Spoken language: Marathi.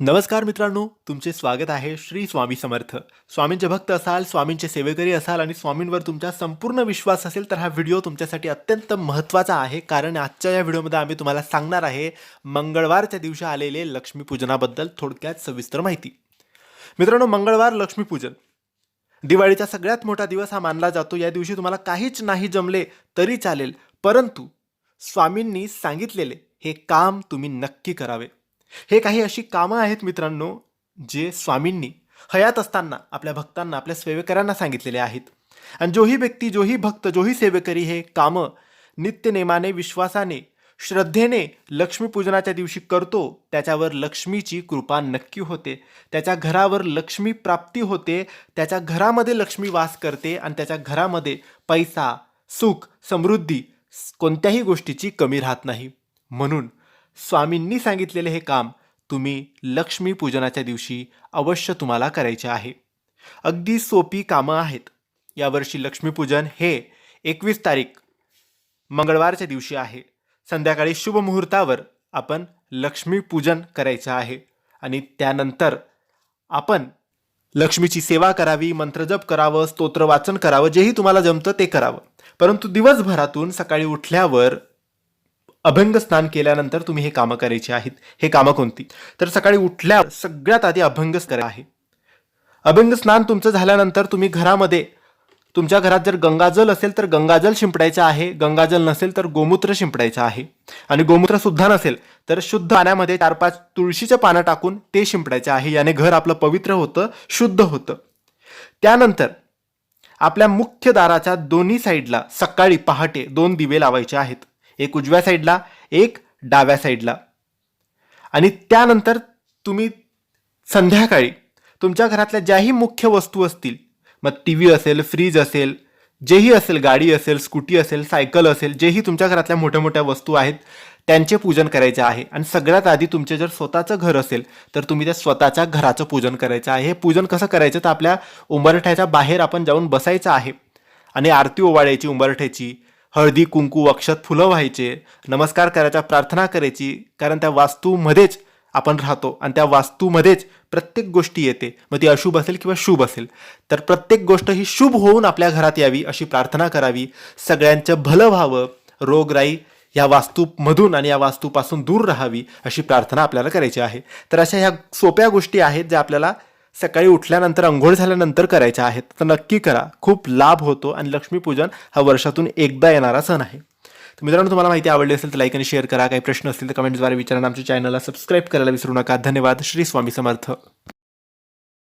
नमस्कार मित्रांनो तुमचे स्वागत आहे श्री स्वामी समर्थ. स्वामींचे भक्त असाल स्वामींचे सेवेकरी असाल आणि स्वामींवर तुमचा संपूर्ण विश्वास असेल तर हा व्हिडिओ तुमच्यासाठी अत्यंत महत्त्वाचा आहे. कारण आजच्या या व्हिडिओमध्ये आम्ही तुम्हाला सांगणार आहे मंगळवारच्या दिवशी आलेले लक्ष्मीपूजनाबद्दल थोडक्यात सविस्तर माहिती. मित्रांनो मंगळवार लक्ष्मीपूजन. दिवाळीचा सगळ्यात मोठा दिवस हा मानला जातो. या दिवशी तुम्हाला काहीच नाही जमले तरी चालेल परंतु स्वामींनी सांगितलेले हे काम तुम्ही नक्की करावे. हे काही अशी कामं आहेत मित्रांनो जे स्वामींनी हयात असताना आपल्या भक्तांना आपल्या सेवेकऱ्यांना सांगितलेले आहेत. आणि जोही व्यक्ती जोही भक्त जोही सेवेकरी हे कामं नित्यनेमाने विश्वासाने श्रद्धेने लक्ष्मीपूजनाच्या दिवशी करतो त्याच्यावर लक्ष्मीची कृपा नक्की होते. त्याच्या घरावर लक्ष्मी प्राप्ती होते त्याच्या घरामध्ये लक्ष्मी वास करते आणि त्याच्या घरामध्ये पैसा सुख समृद्धी कोणत्याही गोष्टीची कमी राहत नाही. म्हणून स्वामींनी सांगितलेले हे काम तुम्ही लक्ष्मीपूजनाच्या दिवशी अवश्य तुम्हाला करायचे आहे. अगदी सोपी कामं आहेत. यावर्षी लक्ष्मीपूजन हे एकवीस तारीख मंगळवारच्या दिवशी आहे. संध्याकाळी शुभ मुहूर्तावर आपण लक्ष्मीपूजन करायचं आहे आणि त्यानंतर आपण लक्ष्मीची सेवा करावी मंत्रजप करावं स्तोत्र वाचन करावं जेही तुम्हाला जमतं ते करावं. परंतु दिवसभरातून सकाळी उठल्यावर अभंग स्नान केल्यानंतर तुम्ही हे कामं करायची आहेत. हे कामं कोणती? तर सकाळी उठल्या सगळ्यात आधी अभंग करा आहे. अभंग स्नान तुमचं झाल्यानंतर तुम्ही घरामध्ये तुमच्या घरात जर गंगाजल असेल तर गंगाजल शिंपडायचं आहे. गंगाजल नसेल तर गोमूत्र शिंपडायचं आहे. आणि गोमूत्र सुद्धा नसेल तर शुद्ध पाण्यामध्ये चार पाच तुळशीचं पानं टाकून ते शिंपडायचं आहे. याने घर आपलं पवित्र होतं शुद्ध होतं. त्यानंतर आपल्या मुख्य दाराच्या दोन्ही साईडला सकाळी पहाटे दोन दिवे लावायचे आहेत. एक उजव्या साईडला एक डाव्या साईडला. आणि त्यानंतर तुम्ही संध्याकाळी तुमच्या घरातल्या ज्याही मुख्य वस्तू असतील मग टी व्ही असेल फ्रीज असेल जेही असेल गाडी असेल स्कूटी असेल सायकल असेल जेही तुमच्या घरातल्या मोठ्या मोठ्या वस्तू आहेत त्यांचे पूजन करायचे आहे. आणि सगळ्यात आधी तुमचे जर स्वतःचं घर असेल तर तुम्ही त्या स्वतःच्या घराचं पूजन करायचं आहे. हे पूजन कसं करायचं? तर आपल्या उंबरठ्याच्या बाहेर आपण जाऊन बसायचं आहे. आणि आरती ओवाळायची उंबरठ्याची हळदी कुंकू अक्षत फुलं व्हायचे. नमस्कार करायच्या प्रार्थना करायची. कारण त्या वास्तूमध्येच आपण राहतो आणि त्या वास्तूमध्येच प्रत्येक गोष्टी येते. मग ती अशुभ असेल किंवा शुभ असेल. तर प्रत्येक गोष्ट ही शुभ होऊन आपल्या घरात यावी अशी प्रार्थना करावी. सगळ्यांचं भलं व्हावं. रोगराई या वास्तूमधून आणि या वास्तूपासून दूर राहावी अशी प्रार्थना आपल्याला करायची आहे. तर अशा ह्या सोप्या गोष्टी आहेत ज्या आपल्याला सकाळी उठल्यानंतर अंघोळ झाल्यानंतर करायच्या आहेत. तर नक्की करा. खूप लाभ होतो आणि लक्ष्मीपूजन हा वर्षातून एकदा येणारा सण आहे. तर मित्रांनो तुम्हाला माहिती आवडली असेल तर लाईक आणि शेअर करा. काही प्रश्न असतील तर कमेंटद्वारे विचारा आमच्या चॅनलला सबस्क्राईब करायला विसरू नका. धन्यवाद. श्री स्वामी समर्थ.